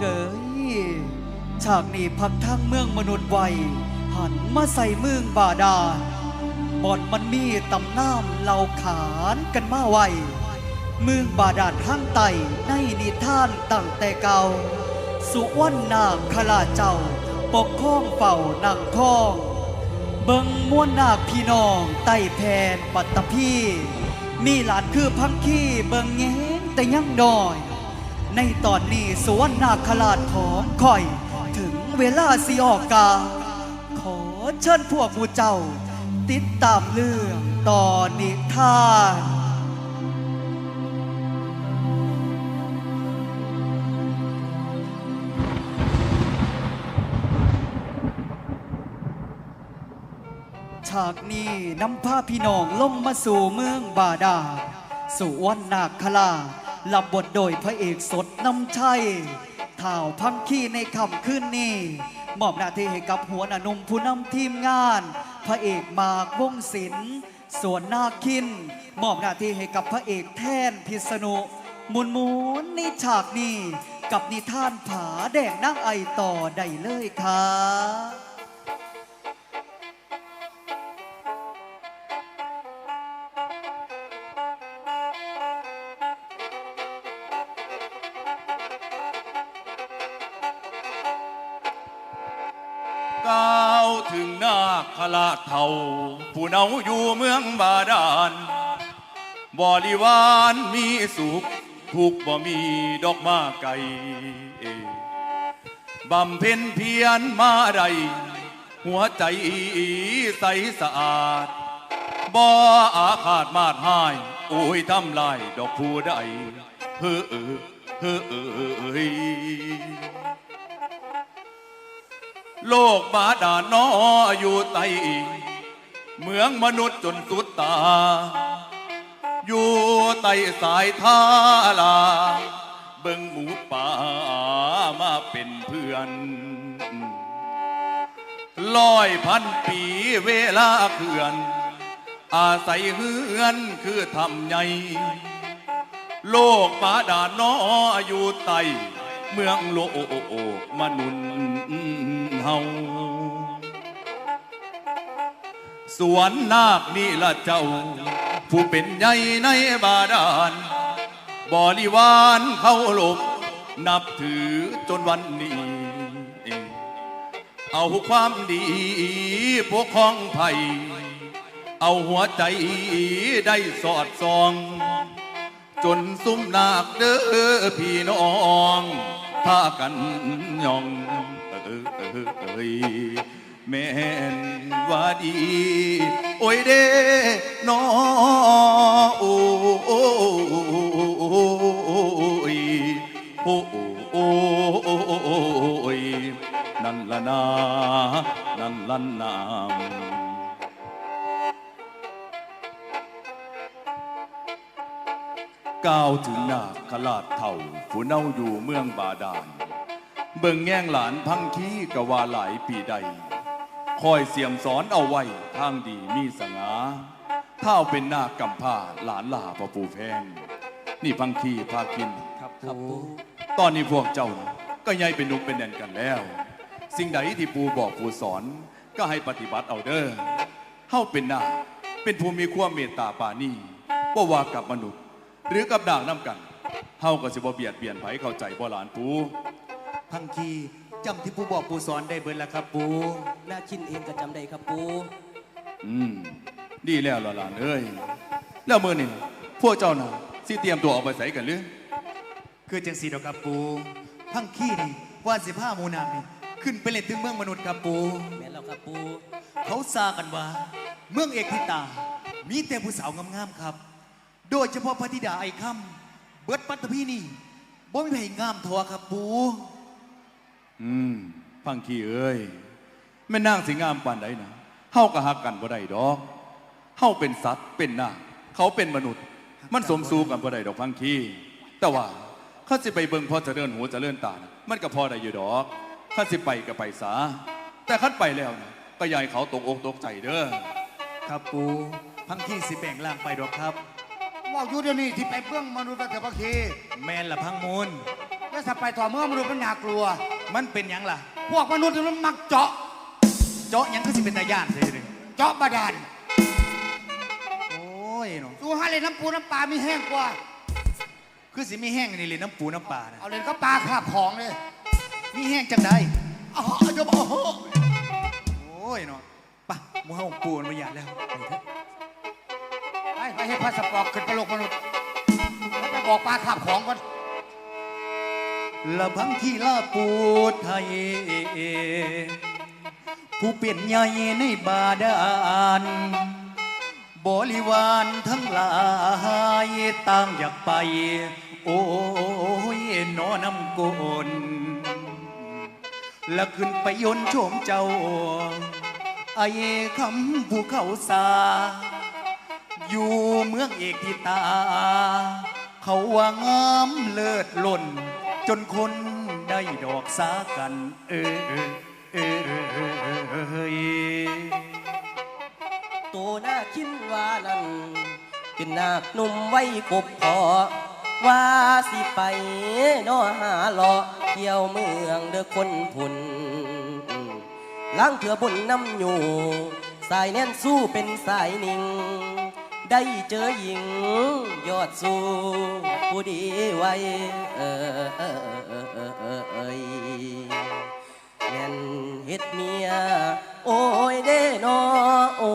กเอ๋ยฉากนี้พักทั้งเมืองมนุษย์ไวยหันมาใส่เมืองบาดาลบ่อนมันมีตำน้ำเหล่าขานกันมาไวเมืองบาดาลทั้งไตในนิทานตั้งแต่เก่า สุวรรณนาคราเจ้า ปกครองเฝ้านังท้องเบิงมวนนาคพี่น้องไต่แผนปัตตภีมีหลานคือพังคีเบิงแง้งแต่ยังน้อย ในตอนนี้สวรรณนาคราชของคอย ถึงเวลาสิออกกา ขอเชิญพวกผู้เจ้า ติดตามเรื่องตอนนิทานฉากนี้นำพาพี่น้องลงมาสู่เมืองบาดา สู่วันนาคราช รับบทโดยพระเอกสดนำชัยท่าวพังคีในคำขึ้นนี้มอบหน้าที่ให้กับหัวหน้านุ่มผู้นำทีมงาน พระเอกมากวงศิลป์ส่วนนาคิน มอบหน้าที่ให้กับพระเอกแท่นพิษณุหมุนหมุนในฉากนี้ กับนิทานผาแดงนั่งไอต่อได้เลยค่ะ ก้าวถึงนาคราเท่า ผู้เนาอยู่เมืองบาดาลบริวารมีสุข ทุกบ่มีดอกมาไก่บำเพ็ญเพียรมาใดหัวใจใสสะอาดบ่อาขาดมาดหาย โอ้ยทำลายดอกผู้ใดเฮ้อเออเฮ้อเออเอ้ย โลกบาดาลนออยู่ใต้เมืองมนุษย์จนสุดตา อยู่ใต้สายท่าลา เบิ่งหมูป่ามาเป็นเพื่อนร้อยพันปีเวลาเขื่อน อาศัยเฮือนคือทำใหญ่ โลกบาดาลนออยู่ใต้ เมืองโลกมนุษย์เฮาสวนนาคนี่ละเจ้า ผู้เป็นใหญ่ในบาดาลบริวารเขาหลบ นับถือจนวันนี้ เอาความดีปกครองไผ่เอาหัวใจได้สอดส่อง จนซุ้มนาคเด้อพี่น้อง ท่ากันยองเออเออเอยแม่นว่าดี โอ้ยเด้นอโอ้โอ้ยโอ้โอ้โอ้ยนั่นละนานั่นละนาม ก้าวถึงนาคลาดเท่าผู้เน่าอยู่เมืองบาดาล เบิ่งแง่งหลานพังคีกะว่าหลายปีใด คอยเสียมสอนเอาไว้ทางดีมีสง่าเท่าเป็นนาคกำพร้าหลานลาพระปูแพง นี่พังคีพากินครับปูตอนนี้พวกเจ้าน่ะก็ย้ายเป็นหนุกเป็นแน่นกันแล้ว สิ่งใดที่ปูบอกปูสอนก็ให้ปฏิบัติเอาเด้อเฮาเป็นนาคเป็นผู้มีความเมตตาปรานีบ่ว่ากับมนุษย์ หรือกับด่างน้ำกันเฮาก็สิบ่เบียดเบียนไผเข้าใจบ่หลานปูพังคีจำที่ปูบอกปูสอนได้เบิดแล้วครับปูนาคินเองก็จำได้ครับปูอืมดีแล้วล่ะหลานเอ้ยแล้วมื้อนี้พวกเจ้าน่ะสิเตรียมตัวออกไปไสกันหรือคือจังสีดอกครับปูพังคีนี่ว่าสิผ้าหมูนามนี่ขึ้นไปเล่นถึงเมืองมนุษย์ครับปูแม่นแล้วครับปูเขาซากันว่า เมืองเอกทิตา มีแต่ผู้สาวงามๆครับ โดยเฉพาะพระธิดาไอ้ค่ำเบิดปัตตพีนี่บ่มีใครงามเทอครับปูอืมฟังขี้เอ้ยแม่นางสิงามปานใดนะเฮาก็ฮักกันบ่ได้ดอกเฮาเป็นสัตว์เป็นนาคเขาเป็นมนุษย์ มันสมสู่กันบ่ได้ดอกพังขี้แต่ว่าข้าสิไปเบิ่งพอเจริญหูเจริญตานะมันก็พอได้อยู่ดอกข้าสิไปก็ไปซะแต่คันไปแล้วนะก็อยายเขาตกอกตกใจเด้อ ครับปูพังคีสิแบ่งล่างไปดอกครับ ว่าอยู่เดี๋ยวนี้ที่ไปเบื้องมนุษย์วัฏพคีแมนละพังมูล แล้วถ้าไปต่อเมื่อมนุษย์มันน่ากลัว มันเป็นหยังล่ะ พวกมนุษย์มันมักเจาะ เจาะหยังก็สิเป็นตาย่านเลยเลยเจาะบาดาลโอ้ยเนาะดูฮะเลยน้ำปูน้ำปลามีแห้งกว่า คือสิมีแห้งนี่เลยน้ำปูน้ำปลานะเอาเลยก็ปลาคาบของเลยมีแห้งจังได้อ๋อเดี๋ยวบอกโอ้โหโอ้ยเนาะไปะหมูเฮาปูนมาหยาดแล้วไปเถอะ ไปให้พาสปอร์ตขึ้นไปโลกมนุษย์ไปบอกปลาคาบของก่อนละพังที่ลาปูไทยผู้เปลี่ยนใหญ่ในบาดาลบริวารทั้งหลายต่างอยากไป โอ้ยนอน้ำกนและขึ้นไปยนต์ชมเจ้า ไอ้คำภูเขาสา อยู่เมืองเอกทิตา เขาว่างามเลิศล้นจนคนได้ดอกสากัน เออเออเออเออเออเออเฮ้ยตัวหน้าคินว่านั้นเป็นนาคหนุ่มไว้กบพอว่าสิไปนอหาเลาะเที่ยวเมืองเด้อคนผุนล้างเถื่อบนน้ำอยู่ สายแน่นสู้เป็นสายนิ่ง ได้เจอหญิงยอดสูงผู้ดีไวเออเออเออเออเออเอยเม่นเฮ็ดเมีย โอ้ยเด้นอโอ้